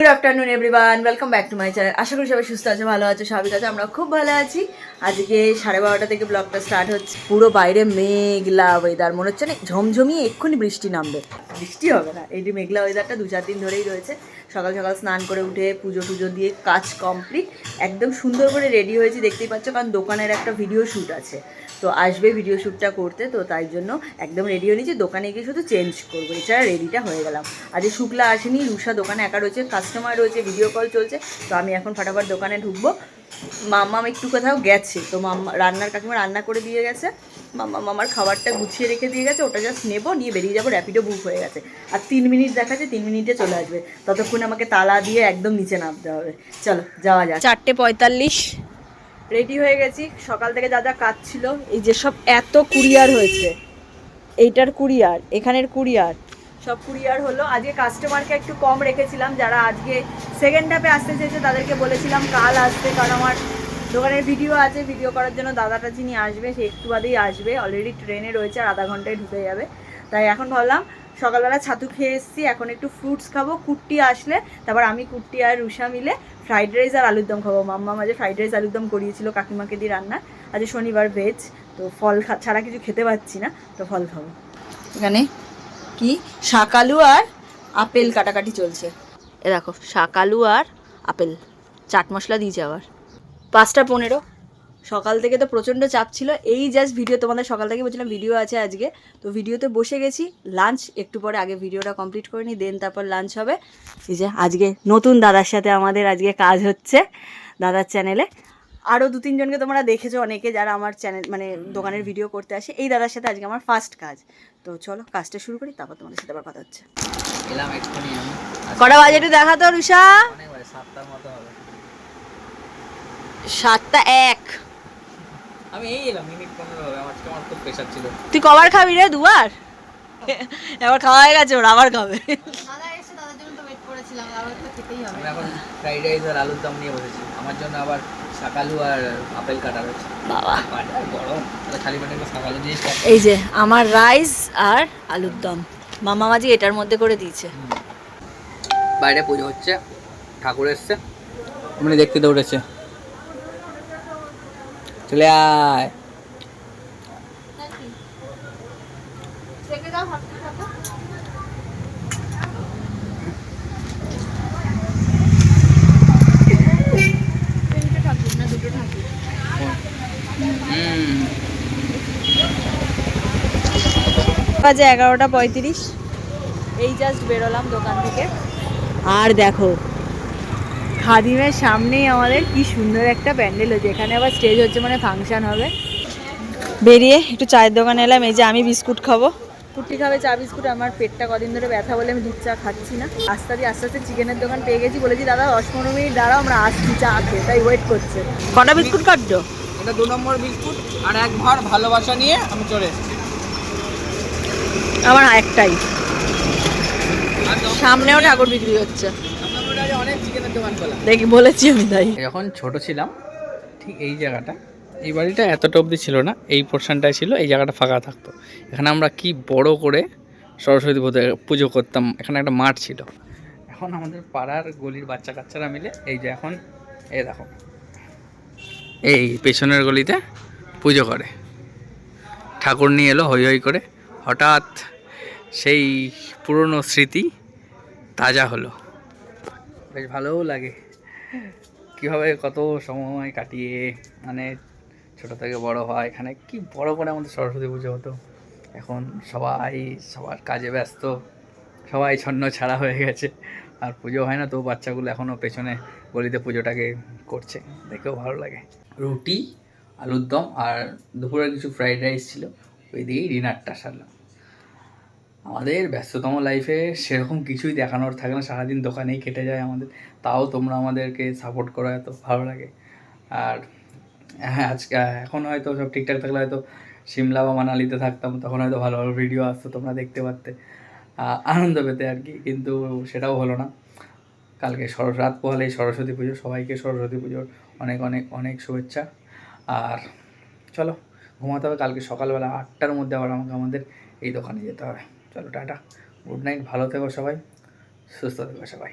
Good afternoon everyone welcome back to my channel আশা করি সবাই সুস্থ আছে, ভালো আছে, স্বাভাবিক আছে আমরা খুব ভালো আছি। আজকে সাড়ে বারোটা থেকে ব্লগটা স্টার্ট হচ্ছে। পুরো বাইরে মেঘলা ওয়েদার মনে হচ্ছে না ঝমঝমিয়ে এক্ষুনি বৃষ্টি নামবে। বৃষ্টি হবে না, এই যে মেঘলা ওয়েদারটা দু চার দিন ধরেই রয়েছে। সকাল সকাল স্নান করে উঠে পুজো টুজো দিয়ে কাজ কমপ্লিট একদম সুন্দর করে রেডি হয়েছি, দেখতেই পাচ্ছ, কারণ দোকানের একটা ভিডিও শ্যুট আছে। তো আসবে ভিডিও শ্যুটটা করতে, তো তাই জন্য একদম রেডি হয়ে নিয়েছি। দোকানে গিয়ে শুধু চেঞ্জ করব, এছাড়া রেডিটা হয়ে গেলাম। আজকে শুক্লা আসেনি, রুষা দোকানে একা রয়েছে কাস্টমার রয়েছে ভিডিও কল চলছে। তো আমি এখন ফটাফট দোকানে ঢুকবো। মাম্মা একটু কোথাও গেছে, তো মাম্মা, রান্নার কাকিমা রান্না করে দিয়ে গেছে। মাম্মা মামার খাবারটা গুছিয়ে রেখে দিয়ে গেছে ওটা জাস্ট নেব নিয়ে বেরিয়ে যাব র্যাপিডো বুক হয়ে গেছে। আর তিন মিনিট দেখাচ্ছে তিন মিনিটে চলে আসবে। ততক্ষণ আমাকে তালা দিয়ে একদম নিচে নামতে হবে। চলো যাওয়া যাক। চারটে পঁয়তাল্লিশ। রেডি হয়ে গেছি। সকাল থেকে যা যা কাজ ছিল এই যে সব এত কুরিয়ার হয়েছে। এইটার কুরিয়ার এখানের কুরিয়ার। সব কুরিয়ার হলো। আজকে কাস্টমারকে একটু কম রেখেছিলাম যারা আজকে সেকেন্ড হাফে আসতে চেয়েছে তাদেরকে বলেছিলাম কাল আসবে কারণ আমার দোকানের ভিডিও আছে, ভিডিও করার জন্য দাদাটা যিনি আসবে, সে একটু বাদেই আসবে। অলরেডি ট্রেনে রয়েছে আর আধা ঘন্টায় ঢুকে যাবে। তাই এখন ভাবলাম সকালবেলা ছাতু খেয়ে এসেছি, এখন একটু ফ্রুটস খাব, কুট্টি আসলে, তারপর আমি, কুট্টি আর রুষা মিলে ফ্রাইড রাইস আর আলুর দম খাব। মাম্মা মাঝে ফ্রাইড রাইস আলুর দম করিয়েছিল কাকিমাকে দিয়ে রান্না। আজ শনিবার ভেজ তো ফল ছাড়া কিছু খেতে পাচ্ছি না, তো ফল খাব। এখানে কি? শাকালু আর আপেল কাটাকাটি চলছে। এ দেখো শাকালু আর আপেল, চাট মশলা দিয়েছে আবার। পাঁচটা পনেরো। সকাল থেকে তো প্রচণ্ড চাপ ছিল। এই জাস্ট ভিডিও তোমাদের সকাল থেকে বলছিলাম ভিডিও আছে আজকে। তো ভিডিওতে বসে গেছি লাঞ্চ একটু পরে আগে ভিডিওটা কমপ্লিট করে নিই দেন তারপর লাঞ্চ হবে। এই যে আজকে নতুন দাদার সাথে আমাদের আজকে কাজ হচ্ছে দাদার চ্যানেলে আরও দু তিনজনকে তোমরা দেখেছ অনেকে যারা আমার চ্যানেল মানে দোকানের ভিডিও করতে আসে। এই দাদার সাথে আজকে আমার ফার্স্ট কাজ। তো চলো কাজটা শুরু করি তারপর তোমাদের সাথে আবার কথা হচ্ছে। কটা বাজে একটু দেখা তো রুষা সাতটার মতো হবে। সাতটা এক। আমি এই এলাম মিনিট পনেরো হবে। আমার আজকে আমার খুব প্রেশার ছিল। তুই কবার খাবি রে দুবার? এবার খাওয়া হয়ে গেছে ওরা আবার খাবে। দাদা এসে দাদার জন্য তো ওয়েট করেছিলাম আবার তো খেতেই হবে। আমি এখন ফ্রাইড রাইস আর আলুর দম নিয়ে বসেছি। আমার জন্য আবার শাকালু আর আপেল কাটা রয়েছে। বাবা। গরম। তাহলে খালি পেটে শাকালু দিয়ে এই যে আমার রাইস আর আলুর দম। মামা মাঝি এটার মধ্যে করে দিয়েছে। বাইরে পুজো হচ্ছে ঠাকুর এসছে। এমনি দেখতে দৌড়েছে। চলে আয় বাজে এগারোটা পঁয়ত্রিশ। এই জাস্ট বেরোলাম দোকান থেকে। আর দেখো খাদিমের সামনেই আমাদের কি সুন্দর একটা প্যান্ডেল হচ্ছে এখানে আবার স্টেজ হচ্ছে মানে ফাংশন হবে। বেরিয়ে একটু চায়ের দোকানে এলাম এই যে আমি বিস্কুট খাব। কুটি খাবে চা বিস্কুট আমার পেটটা কদিন ধরে ব্যথা বলে আমি দুধ চা খাচ্ছি না। আস্তে আস্তে আস্তে আস্তে চিকেনের দোকান পেয়ে গেছি বলেছি দাদা দশ পনেরো মিনিট দাঁড়াও আমরা আসছি চা খেয়ে। তাই ওয়েট করছে। কটা বিস্কুট কাটছো? এটা দু নম্বর বিস্কুট আর এক ভার ভালোবাসা নিয়ে আমি চলে এসেছি। আমার একটাই। সামনেও ঠাকুর বিক্রি হচ্ছে। দেখি বলেছি আমি তাই। যখন ছোট ছিলাম ঠিক এই জায়গাটা। এই বাড়িটা এতটা অবধি ছিল না এই পোর্শনটাই ছিল এই জায়গাটা ফাঁকা থাকতো। এখানে আমরা কি বড় করে সরস্বতী পুজো পুজো করতাম এখানে একটা মাঠ ছিল। এখন আমাদের পাড়ার গলির বাচ্চা কাচ্চারা মিলে এই যে এখন এই দেখো। এই পেছনের গলিতে পুজো করে। ঠাকুর নিয়ে এলো হই হই করে। হঠাৎ সেই পুরনো স্মৃতি তাজা হলো। বেশ ভালোও লাগে। কীভাবে কত সময় কাটিয়ে মানে ছোট থেকে বড় হয় এখানে কি বড় করে আমাদের সরস্বতী পুজো হতো? এখন সবাই, সবার কাজে ব্যস্ত, সবাই ছন্ন ছাড়া হয়ে গেছে। আর পুজো হয় না তো বাচ্চাগুলো এখনও পেছনে গলিতে পুজোটাকে করছে। দেখেও ভালো লাগে। রুটি, আলুর দম আর দুপুরে কিছু ফ্রাইড রাইস ছিল। ওই দিয়েই ডিনারটা সারলাম। আমাদের ব্যস্ততম লাইফে সেরকম কিছুই দেখানোর থাকে না। সারাদিন দোকানেই কেটে যায় আমাদের। তাও তোমরা আমাদেরকে সাপোর্ট করো, এত ভালো লাগে। আর হ্যাঁ আজকে, এখন হয়তো সব ঠিকঠাক থাকলে হয়তো সিমলা বা মানালিতে থাকতাম, তখন হয়তো ভালো ভালো ভিডিও আসতো তোমরা দেখতে পারতে। আনন্দ পেতে আর কি, কিন্তু সেটাও হলো না। কালকে সরস রাত পোহালেই সরস্বতী পুজো, সবাইকে সরস্বতী পুজোর অনেক অনেক অনেক শুভেচ্ছা। আর চলো, ঘুমাতে হবে, কালকে সকালবেলা আটটার মধ্যে আবার আমাকে, আমাদের এই দোকানে যেতে হবে। চলো টাটা। গুড নাইট ভালো থেকো সবাই সুস্থ থেকো সবাই।